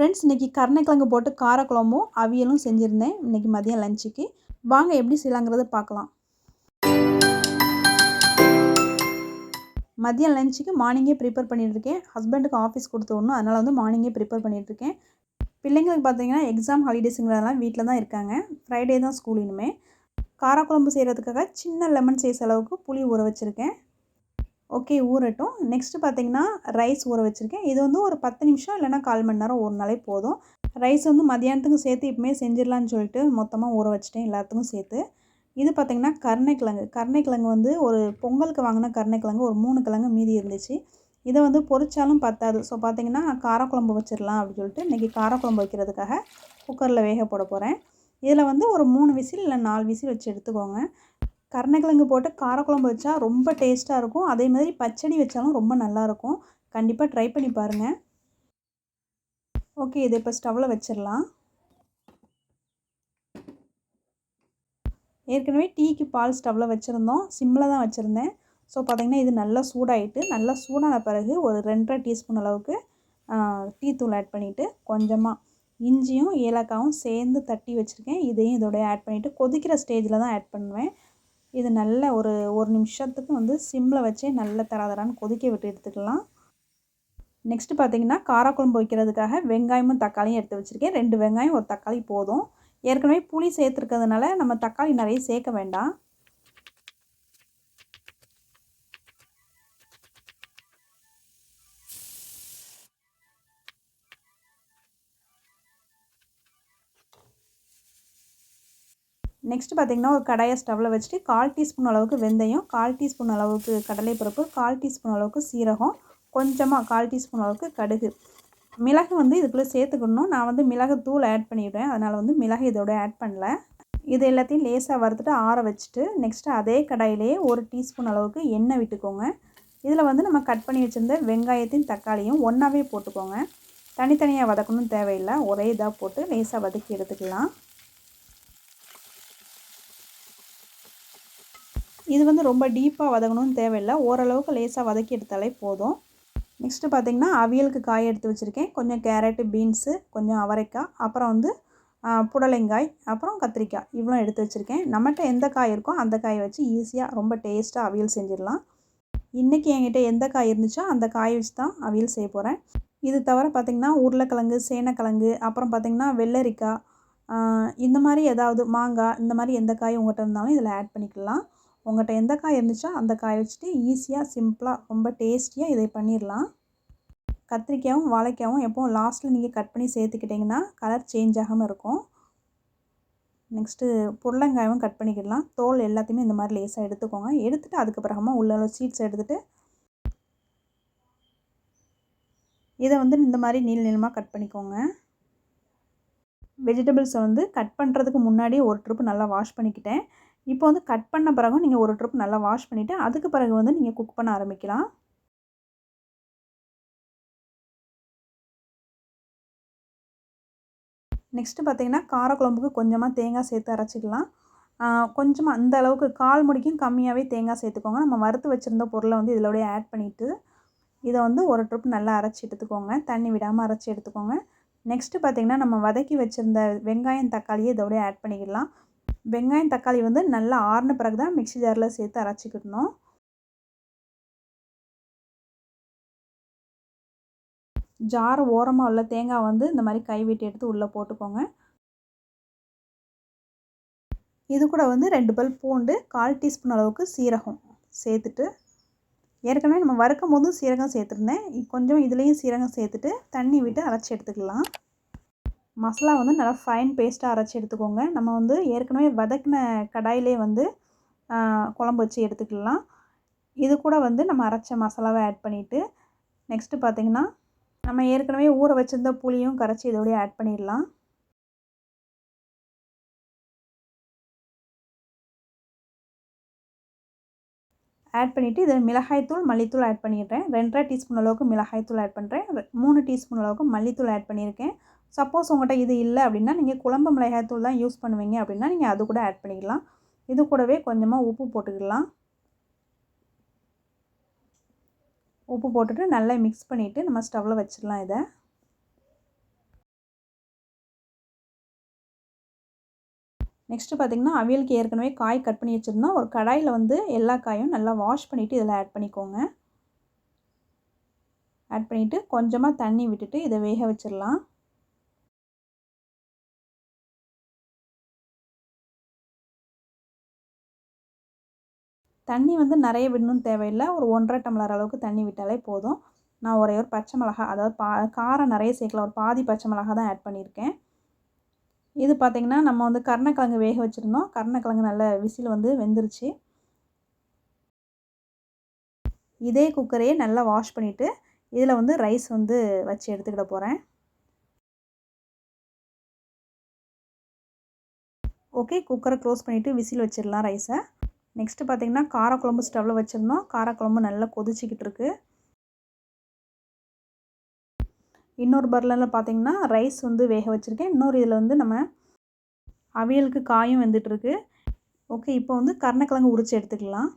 Friends இன்றைக்கி கருணைக்கிழங்கு போட்டு காரக்குழம்பும் அவியலும் செஞ்சுருந்தேன். இன்றைக்கி மதியம் லஞ்சுக்கு வாங்க எப்படி செய்யலாங்கிறத பார்க்கலாம். மதியம் லஞ்சுக்கு மார்னிங்கே ப்ரிப்பேர் பண்ணிகிட்ருக்கேன் ஹஸ்பண்டுக்கு ஆஃபீஸ் கொடுத்து விடணும். அதனால் வந்து மார்னிங்கே ப்ரிப்பேர் பண்ணிகிட்ருக்கேன் பிள்ளைங்களுக்கு பார்த்தீங்கன்னா எக்ஸாம் ஹாலிடேஸுங்கிறதெல்லாம் வீட்டில் தான் இருக்காங்க. ஃப்ரைடே தான் ஸ்கூல் இனிமேல் காரக்குழம்பு செய்கிறதுக்காக சின்ன லெமன் சைஸ் அளவுக்கு புளி ஊற வச்சுருக்கேன். ஓகே ஊறட்டும். நெக்ஸ்ட்டு பார்த்தீங்கன்னா ரைஸ் ஊற வச்சுருக்கேன். இது வந்து ஒரு பத்து நிமிஷம் இல்லைனா கால் மணி நேரம் ஊறினாலே போதும். ரைஸ் வந்து மதியானத்துக்கும் சேர்த்து இப்போமே செஞ்சிடலான்னு சொல்லிட்டு மொத்தமாக ஊற வச்சுட்டேன் எல்லாத்துக்கும் சேர்த்து. இது பார்த்திங்கன்னா கருணைக்கிழங்கு. கருணைக்கிழங்கு வந்து ஒரு பொங்கலுக்கு வாங்கின கருணைக்கிழங்கு ஒரு மூணு கிழங்கு மீதி இருந்துச்சு. இதை வந்து பொறிச்சாலும் பத்தாது. ஸோ பார்த்திங்கன்னா காரக்குழம்பு வச்சிடலாம் அப்படின்னு சொல்லிட்டு இன்றைக்கி காரக்குழம்பு வைக்கிறதுக்காக குக்கரில் வேக போட போகிறேன் இதில் வந்து ஒரு மூணு விசில் இல்லை நாலு விசில் வச்சு எடுத்துக்கோங்க. கருணைக்கிழங்கு போட்டு காரக்குழம்பு வச்சா ரொம்ப டேஸ்ட்டாக இருக்கும். அதே மாதிரி பச்சடி வச்சாலும் ரொம்ப நல்லாயிருக்கும் கண்டிப்பாக ட்ரை பண்ணி பாருங்கள் ஓகே இதை இப்போ ஸ்டவ்வில் வச்சிடலாம். ஏற்கனவே டீக்கு பால் ஸ்டவ்வில் வச்சுருந்தோம். சிம்மில் தான் வச்சுருந்தேன். ஸோ பார்த்திங்கன்னா இது நல்லா சூடாகிட்டு நல்லா சூடான பிறகு ஒரு ரெண்டரை டீஸ்பூன் அளவுக்கு டீ தூள் ஆட் பண்ணிவிட்டு கொஞ்சமாக இஞ்சியும் ஏலக்காவும் சேர்ந்து தட்டி வச்சுருக்கேன். இதையும் இதோடய ஆட் பண்ணிவிட்டு கொதிக்கிற ஸ்டேஜில் தான் ஆட் பண்ணுவேன். இது நல்ல ஒரு ஒரு நிமிஷத்துக்கு வந்து சிம்மில் வச்சே நல்ல தராதரான்னு கொதிக்க விட்டு எடுத்துக்கலாம். நெக்ஸ்ட்டு பார்த்தீங்கன்னா காரக்குழம்பு வைக்கிறதுக்காக வெங்காயமும் தக்காளியும் எடுத்து வச்சுருக்கேன். ரெண்டு வெங்காயம் ஒரு தக்காளி போதும். ஏற்கனவே புளி சேர்த்துருக்கிறதுனால நம்ம தக்காளி நிறைய சேர்க்க வேண்டாம். நெக்ஸ்ட் பார்த்திங்கன்னா ஒரு கடாயை ஸ்டவ்வில் வச்சுட்டு கால் டீஸ்பூன் அளவுக்கு வெந்தயம் கால் டீஸ்பூன் அளவுக்கு கடலைப்பருப்பு கால் டீஸ்பூன் அளவுக்கு சீரகம் கொஞ்சமாக கால் டீஸ்பூன் அளவுக்கு கடுகு. மிளகு வந்து இதுக்குள்ளே சேர்த்துக்கணும். நான் வந்து மிளகு தூள் ஆட் பண்ணிவிடுவேன் அதனால் வந்து மிளகு இதோட ஆட் பண்ணல. இது எல்லாத்தையும் லேசாக வறுத்துட்டு ஆற வச்சுட்டு நெக்ஸ்ட்டு அதே கடாயிலேயே ஒரு டீஸ்பூன் அளவுக்கு எண்ணெய் விட்டுக்கோங்க. இதில் வந்து நம்ம கட் பண்ணி வச்சுருந்த வெங்காயத்தையும் தக்காளியும் ஒன்றாவே போட்டுக்கோங்க. தனித்தனியாக வதக்கணும் தேவையில்லை. ஒரே இதாக போட்டு லேசாக வதக்கி எடுத்துக்கலாம். இது வந்து ரொம்ப டீப்பாக வதங்கணும்னு தேவையில்லை. ஓரளவுக்கு லேசாக வதக்கி எடுத்தாலே போதும். நெக்ஸ்ட்டு பார்த்திங்கன்னா அவியலுக்கு காய் எடுத்து வச்சுருக்கேன். கொஞ்சம் கேரட்டு பீன்ஸு கொஞ்சம் அவரைக்காய் அப்புறம் வந்து புடலைங்காய் அப்புறம் கத்திரிக்காய். இவ்வளோ எடுத்து வச்சுருக்கேன். நம்மகிட்ட எந்த காய் இருக்கோ அந்த காயை வச்சு ஈஸியாக ரொம்ப டேஸ்ட்டாக அவியல் செஞ்சிடலாம். இன்றைக்கி என்கிட்ட எந்த காய் இருந்துச்சோ அந்த காய் வச்சு தான் அவியல் செய்ய போகிறேன் இது தவிர பார்த்திங்கன்னா உருளைக்கிழங்கு சேனைக்கிழங்கு அப்புறம் பார்த்திங்கன்னா வெள்ளரிக்காய் இந்த மாதிரி ஏதாவது மாங்காய் இந்த மாதிரி எந்த காய் உங்கள்கிட்ட இருந்தாலும் இதில் ஆட் பண்ணிக்கலாம். உங்கள்கிட்ட எந்த காய் இருந்துச்சோ அந்த காய் வச்சுட்டு ஈஸியாக சிம்பிளாக ரொம்ப டேஸ்டியாக இதை பண்ணிடலாம். கத்திரிக்காயும் வாழைக்காயும் எப்போவும் லாஸ்ட்டில் நீங்கள் கட் பண்ணி சேர்த்துக்கிட்டிங்கன்னா கலர் சேஞ்ச் ஆகாமல் இருக்கும். நெக்ஸ்ட்டு புடலங்காயும் கட் பண்ணிக்கிடலாம். தோல் எல்லாத்தையுமே இந்த மாதிரி லேஸாக எடுத்துக்கோங்க. எடுத்துகிட்டு அதுக்கப்புறமா உள்ள சீட்ஸ் எடுத்துகிட்டு இதை வந்து இந்த மாதிரி நீள் நீளமாக கட் பண்ணிக்கோங்க. வெஜிடபிள்ஸை வந்து கட் பண்ணுறதுக்கு முன்னாடி ஒரு ட்ரிப்பு நல்லா வாஷ் பண்ணிக்கிட்டேன். இப்போ வந்து கட் பண்ண பிறகும் நீங்கள் ஒரு ட்ரிப் நல்லா வாஷ் பண்ணிவிட்டு அதுக்கு பிறகு வந்து நீங்கள் குக் பண்ண ஆரம்பிக்கலாம். நெக்ஸ்ட்டு பார்த்திங்கன்னா காரக்குழம்புக்கு கொஞ்சமாக தேங்காய் சேர்த்து அரைச்சிக்கலாம். கொஞ்சமாக அந்த அளவுக்கு கால் முடிக்கும் கம்மியாகவே தேங்காய் சேர்த்துக்கோங்க. நம்ம வறுத்து வச்சுருந்த பொருளை வந்து இதிலோடய ஆட் பண்ணிவிட்டு இதை வந்து ஒரு ட்ரிப் நல்லா அரைச்சி எடுத்துக்கோங்க. தண்ணி விடாமல் அரைச்சி எடுத்துக்கோங்க. நெக்ஸ்ட்டு பார்த்திங்கன்னா நம்ம வதக்கி வச்சுருந்த வெங்காயம் தக்காளியை இதோடய ஆட் பண்ணிக்கலாம். வெங்காயம் தக்காளி வந்து நல்லா ஆறின பிறகு தான் மிக்சி ஜாரில் சேர்த்து அரைச்சிக்கிடணும் ஜார் ஓரமாக உள்ள தேங்காய் வந்து இந்த மாதிரி கை வெட்டி எடுத்து உள்ளே போட்டுக்கோங்க. இது கூட வந்து ரெண்டு பல் பூண்டு கால் டீஸ்பூன் அளவுக்கு சீரகம் சேர்த்துட்டு ஏற்கனவே நம்ம வறுக்கும் போதும் சீரகம் சேர்த்துருந்தேன். கொஞ்சம் இதுலேயும் சீரகம் சேர்த்துட்டு தண்ணி விட்டு அரைச்சி எடுத்துக்கலாம். மசாலா வந்து நல்லா ஃபைன் பேஸ்ட்டாக அரைச்சி எடுத்துக்கோங்க. நம்ம வந்து ஏற்கனவே வதக்கின கடாயிலே வந்து குழம்பு வச்சு எடுத்துக்கலாம். இது கூட வந்து நம்ம அரைச்ச மசாலாவை ஆட் பண்ணிவிட்டு நெக்ஸ்ட்டு பார்த்திங்கன்னா நம்ம ஏற்கனவே ஊற வச்சுருந்த புளியும் கரைச்சி இதோடய ஆட் பண்ணிடலாம். ஆட் பண்ணிவிட்டு இதில் மிளகாய்த்தூள் மல்லித்தூள் ஆட் பண்ணிடுறேன். ரெண்டரை டீஸ்பூன் அளவுக்கு மிளகாய்த்தூள் ஆட் பண்ணுறேன் மூணு டீஸ்பூன் அளவுக்கு மல்லித்தூள் ஆட் பண்ணியிருக்கேன். சப்போஸ் உங்கள்கிட்ட இது இல்லை அப்படின்னா நீங்கள் குழம்பு மிளகாய்த்தூள் தான் யூஸ் பண்ணுவீங்க அப்படின்னா நீங்கள் அது கூட ஆட் பண்ணிக்கலாம். இது கூடவே கொஞ்சமாக உப்பு போட்டுக்கலாம். உப்பு போட்டுட்டு நல்லா மிக்ஸ் பண்ணிவிட்டு நம்ம ஸ்டவ்வில் வச்சிடலாம் இதை. நெக்ஸ்ட்டு பார்த்திங்கன்னா அவியலுக்கு ஏற்கனவே காய் கட் பண்ணி வச்சுருந்தோம். ஒரு கடாயில் வந்து எல்லா காயும் நல்லா வாஷ் பண்ணிவிட்டு இதில் ஆட் பண்ணிக்கோங்க. ஆட் பண்ணிவிட்டு கொஞ்சமாக தண்ணி விட்டுட்டு இதை வேக வச்சிடலாம். தண்ணி வந்து நிறைய விடணும்னு தேவையில்லை. ஒரு ஒன்றரை டம்ளர் அளவுக்கு தண்ணி விட்டாலே போதும். நான் ஒரே ஒரு பச்சை மிளகா அதாவது பா காரம் நிறைய சேர்க்கல ஒரு பாதி பச்சை மிளகா தான் ஆட் பண்ணியிருக்கேன். இது பார்த்திங்கன்னா நம்ம வந்து கருணக்கிழங்கு வேக வச்சுருந்தோம். கருணக்கிழங்கு நல்ல விசில் வந்து வெந்துருச்சு. இதே குக்கரையே நல்லா வாஷ் பண்ணிவிட்டு இதில் வந்து ரைஸ் வந்து வச்சு எடுத்துக்கிட போகிறேன் ஓகே குக்கரை க்ளோஸ் பண்ணிவிட்டு விசில் வச்சிடலாம் ரைஸை நெக்ஸ்ட்டு பார்த்திங்கன்னா காரக்குழம்பு ஸ்டவ்வில் வச்சுருந்தோம். காரக்குழம்பு நல்லா கொதிச்சிக்கிட்டு இருக்குது இன்னொரு பர்லனில் பார்த்திங்கன்னா ரைஸ் வந்து வேக வச்சுருக்கேன். இன்னொரு இதில் வந்து நம்ம அவியலுக்கு காயும் வெந்துட்டுருக்கு ஓகே இப்போ வந்து கருணக்கிழங்கு உரித்து எடுத்துக்கலாம்.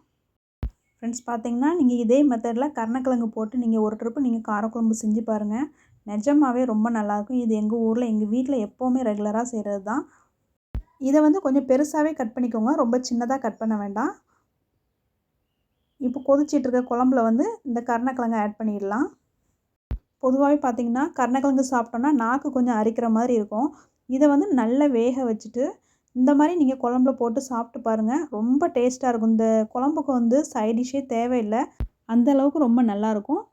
ஃப்ரெண்ட்ஸ் பார்த்திங்கன்னா நீங்கள் இதே மெத்தடில் கருணக்கிழங்கு போட்டு நீங்கள் ஒரு ட்ரிப்பு நீங்கள் காரக்குழம்பு செஞ்சு பாருங்கள் நிஜமாகவே ரொம்ப நல்லாயிருக்கும் இது எங்கள் ஊரில் எங்கள் வீட்டில் எப்போவுமே ரெகுலராக செய்கிறது தான் இதை வந்து கொஞ்சம் பெருசாகவே கட் பண்ணிக்கோங்க. ரொம்ப சின்னதாக கட் பண்ண வேண்டாம். இப்போ கொதிச்சிட்ருக்க குழம்புல வந்து இந்த கருணக்கிழங்கு ஆட் பண்ணிடலாம். பொதுவாகவே பார்த்திங்கன்னா கருணக்கிழங்கு சாப்பிட்டோன்னா நாக்கு கொஞ்சம் அரிக்கிற மாதிரி இருக்கும். இதை வந்து நல்லா வேக வச்சுட்டு இந்த மாதிரி நீங்கள் குழம்புல போட்டு சாப்பிட்டு பாருங்கள் ரொம்ப டேஸ்ட்டாக இருக்கும். இந்த குழம்புக்கு வந்து சைட் டிஷ்ஷே தேவையில்லை. அந்தளவுக்கு ரொம்ப நல்லாயிருக்கும்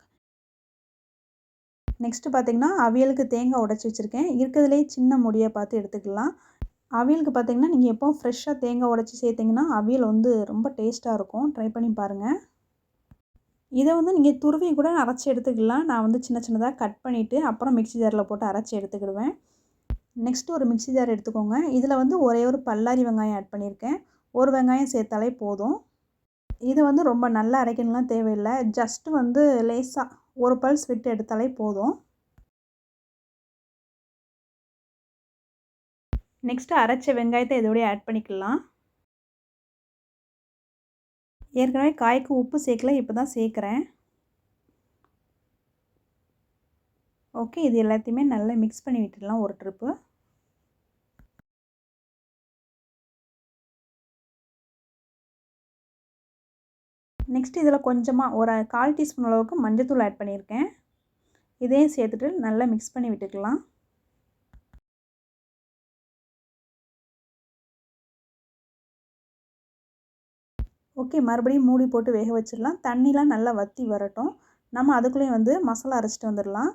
நெக்ஸ்ட்டு பார்த்திங்கன்னா அவியலுக்கு தேங்காய் உடச்சி வச்சுருக்கேன். இருக்கிறதுலே சின்ன முடியை பார்த்து எடுத்துக்கலாம். அவியலுக்கு பார்த்திங்கன்னா நீங்கள் எப்போ ஃப்ரெஷ்ஷாக தேங்காய் உடச்சி சேர்த்திங்கன்னா அவியல் வந்து ரொம்ப டேஸ்ட்டாக இருக்கும். ட்ரை பண்ணி பாருங்கள் இதை வந்து நீங்கள் துருவி கூட அரைச்சி எடுத்துக்கலாம். நான் வந்து சின்ன சின்னதாக கட் பண்ணிவிட்டு அப்புறம் மிக்சி ஜாரில் போட்டு அரைச்சி எடுத்துக்கிடுவேன். நெக்ஸ்ட்டு ஒரு மிக்சி ஜார் எடுத்துக்கோங்க. இதில் வந்து ஒரே ஒரு பல்லாரி வெங்காயம் ஆட் பண்ணியிருக்கேன். ஒரு வெங்காயம் சேர்த்தாலே போதும். இது வந்து ரொம்ப நல்லா அரைக்கணும்லாம் தேவையில்லை. ஜஸ்ட்டு வந்து லேஸாக ஒரு பல்ஸ் விட்டு எடுத்தாலே போதும். நெக்ஸ்ட்டு அரைச்ச வெங்காயத்தை இதோடய ஆட் பண்ணிக்கலாம். ஏற்கனவே காய்க்கு உப்பு சேர்க்கல இப்போ தான் சேர்க்குறேன். ஓகே இது எல்லாத்தையுமே நல்லா மிக்ஸ் பண்ணி விட்டுடலாம் ஒரு ட்ரிப்பு நெக்ஸ்ட் இதில் கொஞ்சமாக ஒரு கால் டீஸ்பூன் அளவுக்கு மஞ்சத்தூள் ஆட் பண்ணியிருக்கேன். இதையும் சேர்த்துட்டு நல்லா மிக்ஸ் பண்ணி விட்டுக்கலாம். ஓகே மறுபடியும் மூடி போட்டு வேக வச்சிடலாம். தண்ணிலாம் நல்லா வற்றி வரட்டும். நம்ம அதுக்குள்ளேயும் வந்து மசாலா அரைச்சிட்டு வந்துடலாம்.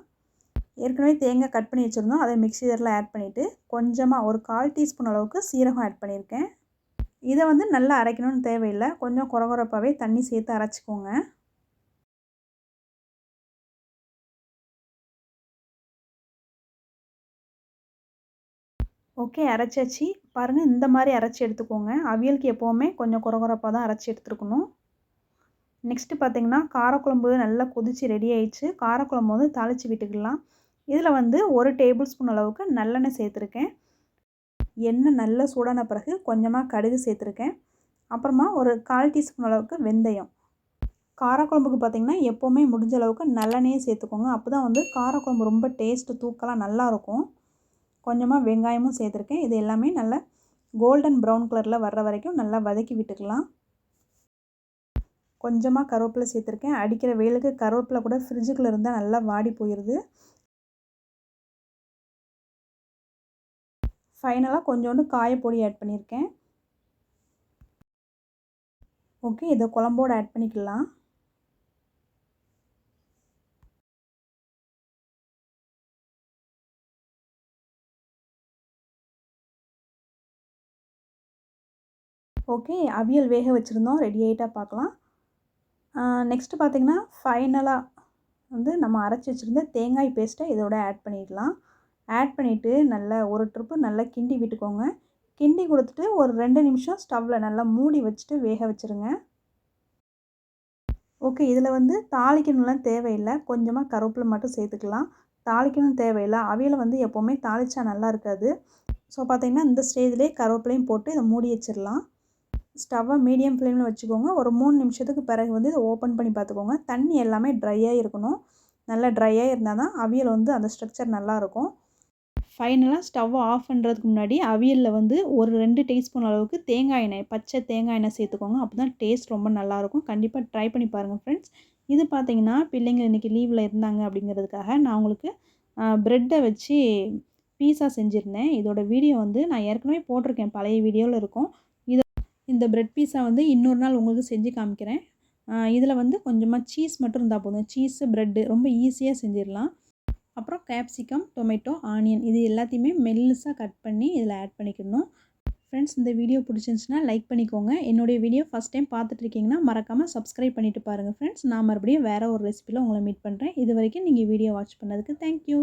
ஏற்கனவே தேங்காய் கட் பண்ணி வச்சுருந்தோம். அதை மிக்ஸி ஜாரில் ஆட் பண்ணிவிட்டு கொஞ்சமாக ஒரு கால் டீஸ்பூன் அளவுக்கு சீரகம் ஆட் பண்ணியிருக்கேன். இதை வந்து நல்லா அரைக்கணும்னு தேவையில்லை. கொஞ்சம் குறகுறப்பாகவே தண்ணி சேர்த்து அரைச்சிக்கோங்க. ஓகே அரைச்சாச்சு. பாருங்கள் இந்த மாதிரி அரைச்சி எடுத்துக்கோங்க. அவியலுக்கு எப்போவுமே கொஞ்சம் குறகுறப்பாக தான் அரைச்சி எடுத்துருக்கணும். நெக்ஸ்ட்டு பார்த்திங்கன்னா காரக்குழம்பு நல்லா கொதித்து ரெடி ஆயிடுச்சு. காரக்குழம்பு வந்து தாளித்து விட்டுக்கலாம். இதில் வந்து ஒரு டேபிள் ஸ்பூன் அளவுக்கு நல்லெண்ணெய் சேர்த்துருக்கேன். எண்ணெய் நல்லா சூடான பிறகு கொஞ்சமாக கடுகு சேர்த்துருக்கேன். அப்புறமா ஒரு கால் டீஸ்பூன் அளவுக்கு வெந்தயம். காரக்குழம்புக்கு பார்த்திங்கன்னா எப்போவுமே முடிஞ்ச அளவுக்கு நல்லெண்ணெயே சேர்த்துக்கோங்க. அப்போ தான் வந்து காரக்குழம்பு ரொம்ப டேஸ்ட்டு தூக்கலாம் நல்லாயிருக்கும் கொஞ்சமாக வெங்காயமும் சேர்த்துருக்கேன். இது எல்லாமே நல்லா கோல்டன் ப்ரௌன் கலரில் வர்ற வரைக்கும் நல்லா வதக்கி விட்டுக்கலாம். கொஞ்சமாக கருவேப்பிலை சேர்த்துருக்கேன். அடிக்கிற வெயிலுக்கு கருவேப்பிலை கூட ஃப்ரிட்ஜுக்குள்ளே இருந்தால் நல்லா வாடி போயிடுது ஃபைனலாக கொஞ்சோண்டு காயப்பொடி ஆட் பண்ணியிருக்கேன் ஓகே இதை குழம்போடு ஆட் பண்ணிக்கலாம். ஓகே அவியல் வேக வச்சுருந்தோம். ரெடி ஆகிட்டா பார்க்கலாம் நெக்ஸ்ட்டு பார்த்திங்கன்னா ஃபைனலாக வந்து நம்ம அரைச்சி வச்சுருந்த தேங்காய் பேஸ்ட்டை இதோட ஆட் பண்ணிடலாம். ஆட் பண்ணிவிட்டு நல்லா ஒரு ட்ரிப்பு நல்லா கிண்டி விட்டுக்கோங்க. கிண்டி கொடுத்துட்டு ஒரு ரெண்டு நிமிஷம் ஸ்டவ்வில் நல்லா மூடி வச்சுட்டு வேக வச்சுருங்க. ஓகே இதில் வந்து தாளிக்கணும்லாம் தேவையில்லை. கொஞ்சமாக கருவேப்பிலை மட்டும் சேர்த்துக்கலாம். தாளிக்கணும் தேவையில்லை. அவியலை வந்து எப்போவுமே தாளித்தா நல்லா இருக்காது. ஸோ பார்த்திங்கன்னா இந்த ஸ்டேஜ்லேயே கருவேப்பிலையும் போட்டு இதை மூடி வச்சிடலாம். ஸ்டவ்வை மீடியம் ஃப்ளேமில் வச்சுக்கோங்க. ஒரு மூணு நிமிஷத்துக்கு பிறகு வந்து இதை ஓப்பன் பண்ணி பார்த்துக்கோங்க. தண்ணி எல்லாமே ட்ரையாக இருக்கணும். நல்லா ட்ரையாக இருந்தால் தான் அவியல் வந்து அந்த ஸ்ட்ரக்சர் நல்லாயிருக்கும் ஃபைனலாக ஸ்டவ்வை ஆஃப் பண்ணுறதுக்கு முன்னாடி அவியலில் வந்து ஒரு ரெண்டு டீஸ்பூன் அளவுக்கு தேங்காய் எண்ணெய் பச்சை தேங்காய் எண்ணெய் சேர்த்துக்கோங்க. அப்போ தான் டேஸ்ட் ரொம்ப நல்லாயிருக்கும் கண்டிப்பாக ட்ரை பண்ணி பாருங்கள் ஃப்ரெண்ட்ஸ் இது பார்த்தீங்கன்னா பிள்ளைங்க இன்றைக்கி லீவில் இருந்தாங்க அப்படிங்கிறதுக்காக நான் உங்களுக்கு ப்ரெட்டை வச்சு பீஸா செஞ்சுருந்தேன். இதோட வீடியோ வந்து நான் ஏற்கனவே போட்டிருக்கேன். பழைய வீடியோவில் இருக்கும். இந்த ப்ரெட் பீஸா வந்து இன்னொரு நாள் உங்களுக்கு செஞ்சு காமிக்கிறேன். இதில் வந்து கொஞ்சமாக சீஸ் மட்டும் இருந்தால் போதும். சீஸு ப்ரெட்டு ரொம்ப ஈஸியாக செஞ்சிடலாம். அப்புறம் கேப்சிகம் டொமேட்டோ ஆனியன் இது எல்லாத்தையுமே மெல்லுஸாக கட் பண்ணி இதில் ஆட் பண்ணிக்கணும். ஃப்ரெண்ட்ஸ் இந்த வீடியோ பிடிச்சிருந்துச்சுன்னா லைக் பண்ணிக்கோங்க. என்னுடைய வீடியோ ஃபஸ்ட் டைம் பார்த்துட்ருக்கீங்கன்னா மறக்காமல் சப்ஸ்கிரைப் பண்ணிவிட்டு பாருங்கள் ஃப்ரெண்ட்ஸ் நான் மறுபடியும் வேறு ஒரு ரெசிபியில் உங்களை மீட் பண்ணுறேன் இது வரைக்கும் நீங்கள் வீடியோ வாட்ச் பண்ணதுக்கு தேங்க்யூ